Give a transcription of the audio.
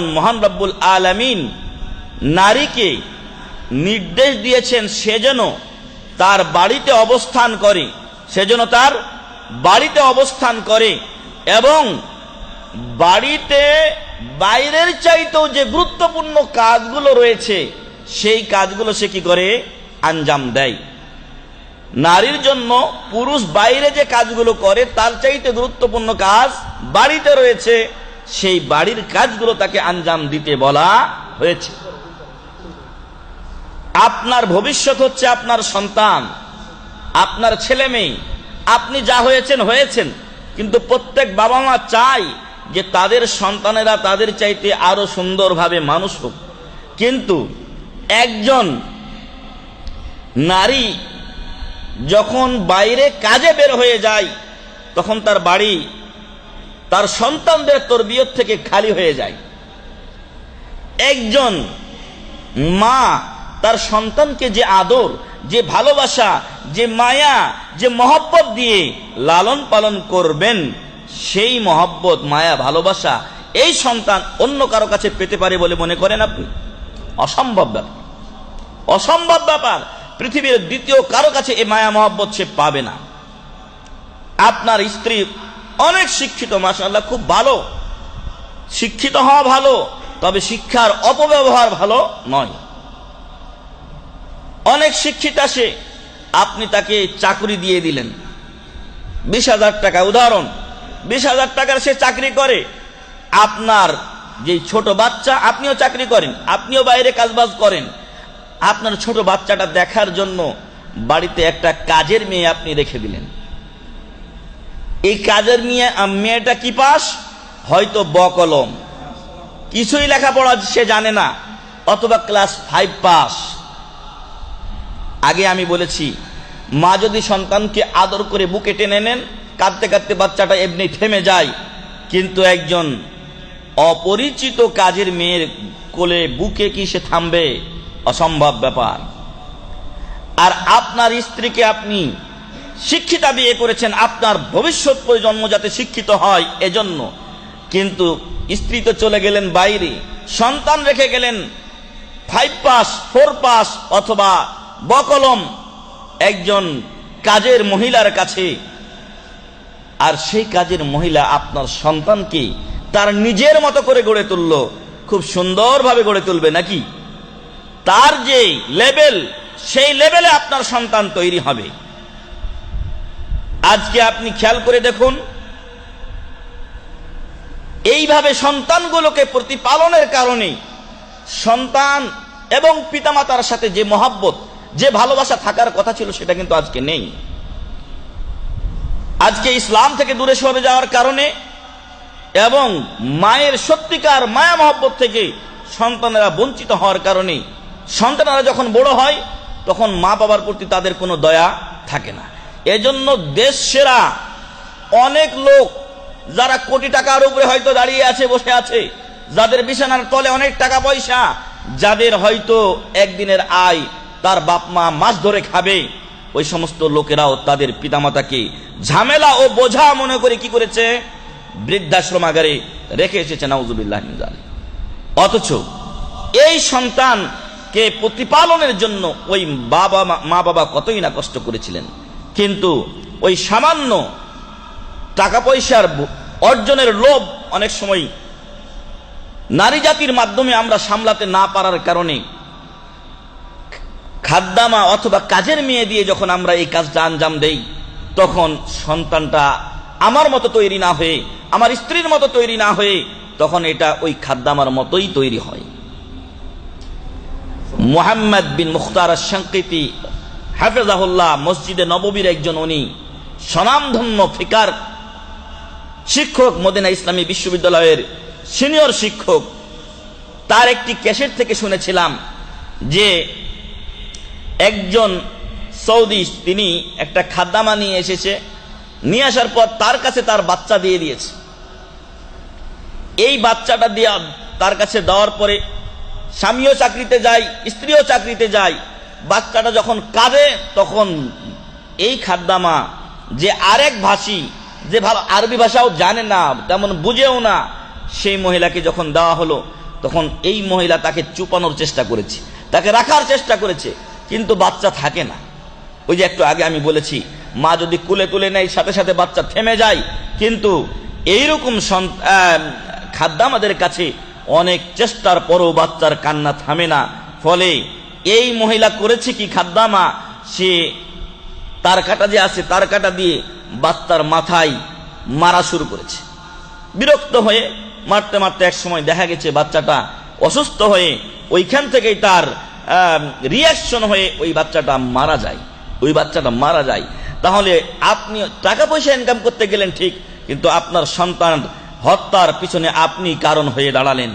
মহান রব্বুল আলামিন নারীকে নির্দেশ দিয়েছেন সে যেন তার বাড়িতে অবস্থান করে, সে যেন তার বাড়িতে অবস্থান করে এবং বাড়িতে বাইরের চাইতেও যে গুরুত্বপূর্ণ কাজগুলো রয়েছে, সেই কাজগুলো সে কি করে? আঞ্জাম দেয়। নারীর জন্য পুরুষ বাইরে যে কাজগুলো করে, তার চাইতে গুরুত্বপূর্ণ কাজ বাড়িতে রয়েছে সেই বাড়ির কাজগুলো তাকে আঞ্জাম দিতে বলা হয়েছে। আপনার ভবিষ্যৎ হচ্ছে আপনার সন্তান, আপনার ছেলে মেয়ে। আপনি যা হয়েছেন হয়েছেন। কিন্তু প্রত্যেক বাবা মা চাই যে তাদের সন্তানেরা তাদের চাইতে আরও সুন্দরভাবে মানুষ হোক। কিন্তু একজন নারী যখন বাইরে কাজে বের হয়ে যায়, তখন তার বাড়ি তার সন্তানদের তরবিয়ত থেকে খালি হয়ে যায়। একজন মা তার সন্তানকে যে আদর, যে ভালোবাসা, যে মায়া, যে মহব্বত দিয়ে লালন পালন করবেন, সেই মহব্বত, মায়া, ভালোবাসা এই সন্তান অন্য কারও কাছে পেতে পারে বলে মনে করেন আপনি? অসম্ভব ব্যাপার। অসম্ভব ব্যাপার। পৃথিবীর দ্বিতীয় কারও কাছে এই মায়া, মহব্বত সে পাবে না। আপনার স্ত্রী অনেক শিক্ষিত মাসাল্লাহ খুব ভালো। শিক্ষিত হওয়া ভালো, তবে শিক্ষার অপব্যবহার ভালো নয়। অনেক শিক্ষিত সে আপনি তাকে চাকরি দিয়ে দিলেন। বিশ হাজার টাকা, উদাহরণ, বিশ হাজার টাকার সে চাকরি করে। আপনার যে ছোট বাচ্চা, আপনিও চাকরি করেন, আপনিও বাইরে কাজবাজ করেন। আপনার ছোট বাচ্চাটা দেখার জন্য বাড়িতে একটা কাজের মেয়ে আপনি রেখে দিলেন। এই কাজের মেয়ে মেয়েটা কি পাস? হয়তো ব কলম। কিছুই লেখাপড়া সে জানে না, অথবা ক্লাস ফাইভ পাস। আগে আমি বলেছি, মা যদি সন্তানকে আদর করে বুকে টেনে নেন, কাঁদতে কাঁদতে বাচ্চাটা এমনি থেমে যায়। কিন্তু একজন অপরিচিত কাজের মেয়ের কোলে বুকে কি সে থামবে? অসম্ভব ব্যাপার। আর আপনার স্ত্রীকে আপনি শিক্ষিতা বিয়ে করেছেন, আপনার ভবিষ্যৎ প্রজন্ম যাতে শিক্ষিত হয় এজন্য। কিন্তু স্ত্রী তো চলে গেলেন বাইরে, সন্তান রেখে গেলেন ফাইভ পাস ফোর পাস অথবা বকলম একজন কাজের মহিলার কাছে। আর সেই কাজের মহিলা আপনার সন্তানকে তার নিজের মতো করে গড়ে তুললো, খুব সুন্দরভাবে গড়ে তুলবে নাকি? তার যে লেভেল সেই লেভেলে আপনার সন্তান তৈরি হবে। আজকে আপনি খেয়াল করে দেখুন, এইভাবে সন্তানগুলোকে প্রতিপালনের কারণে সন্তান এবং পিতামাতার সাথে যে মহাব্বত, যে ভালোবাসা থাকার কথা ছিল সেটা কিন্তু আজকে নেই। আজকে ইসলাম থেকে দূরে সরে যাওয়ার কারণে এবং মায়ের সত্যিকার মায়া মহব্বত থেকে সন্তানেরা বঞ্চিত হওয়ার কারণে সন্তানেরা যখন বড় হয়, তখন মা বাবার প্রতি তাদের কোনো দয়া থাকে না। এজন্য দেশ সেরা অনেক লোক যারা কোটি টাকার উপরে হয়তো দাঁড়িয়ে আছে, বসে আছে, যাদের বিছানার তলে অনেক টাকা পয়সা, যাদের হয়তো একদিনের আয় তার বাপ মা মাছ ধরে খাবে, ওই সমস্ত লোকেরাও তাদের পিতামাতাকে ঝামেলা ও বোঝা মনে করে কি করেছে? বৃদ্ধাশ্রমাগারে রেখে এসেছে, নাউজুবিল্লাহ অথচ এই সন্তানকে প্রতিপালনের জন্য ওই বাবা মা বাবা কতই না কষ্ট করেছিলেন। কিন্তু ওই সামান্য টাকা পয়সার অর্জনের লোভ অনেক সময় নারী জাতির মাধ্যমে আমরা সামলাতে না পারার কারণে খাদ্দামা অথবা কাজের মেয়ে দিয়ে যখন আমরা এই কাজটা আঞ্জাম দেই, তখন সন্তানটা আমার মতো তৈরি না হয়ে, আমার স্ত্রীর মতো তৈরি না হয়ে, তখন এটা ওই খাদ্দামার মতোই তৈরি হয়। মোহাম্মদ বিন মুখতার সংকৃতি হাফেজাহুল্লাহ মসজিদে নববীর একজন উনি, স্বনামধন্য ফিকার, শিক্ষক মদিনা ইসলামী বিশ্ববিদ্যালয়ের সিনিয়র শিক্ষক। তার একটি ক্যাসেট থেকে শুনেছিলাম যে একজন সৌদি, তিনি একটা খাদ্দামা নিয়ে এসেছে, নিয়ে আসার পর তার কাছে তার বাচ্চা দিয়ে দিয়েছে। এই বাচ্চাটা দেওয়া, তার কাছে দেওয়ার পরে স্বামীও চাকরিতে যায়, স্ত্রীও চাকরিতে যায় বাচ্চাটা যখন কাঁদে, তখন এই খাদ্দামা যে আরেক ভাষী, যে ভালো আরবি ভাষাও জানে না, তেমন বুঝেও না, সেই মহিলাকে যখন দেওয়া হলো, তখন এই মহিলা তাকে চুপানোর চেষ্টা করেছে। তাকে রাখার চেষ্টা করেছে, কিন্তু বাচ্চা থাকে না। ওই যে একটু আগে আমি বলেছি, মা যদি কুলে তুলে নেয়, সাথে সাথে বাচ্চা থেমে যায়, কিন্তু এইরকম খাদ্য আমাদের কাছে অনেক চেষ্টার পরও বাচ্চার কান্না থামে না, ফলে এই মহিলা করেছে কি খাদ্দামা? সে তার কাটা যে আছে, তার কাটা দিয়ে বাচ্চার মাথায় মারা শুরু করেছে। বিরক্ত হয়ে মারতে মারতে এক সময় দেখা গেছে বাচ্চাটা অসুস্থ হয়ে ওইখান থেকেই তার রিয়াকশন হয়ে ওই বাচ্চাটা মারা যায়। ওই বাচ্চাটা মারা যায়। তাহলে আপনি টাকা পয়সা ইনকাম করতে গেলেন ঠিক, কিন্তু আপনার সন্তান হত্যার পিছনে আপনি কারণ হয়ে দাঁড়ালেন।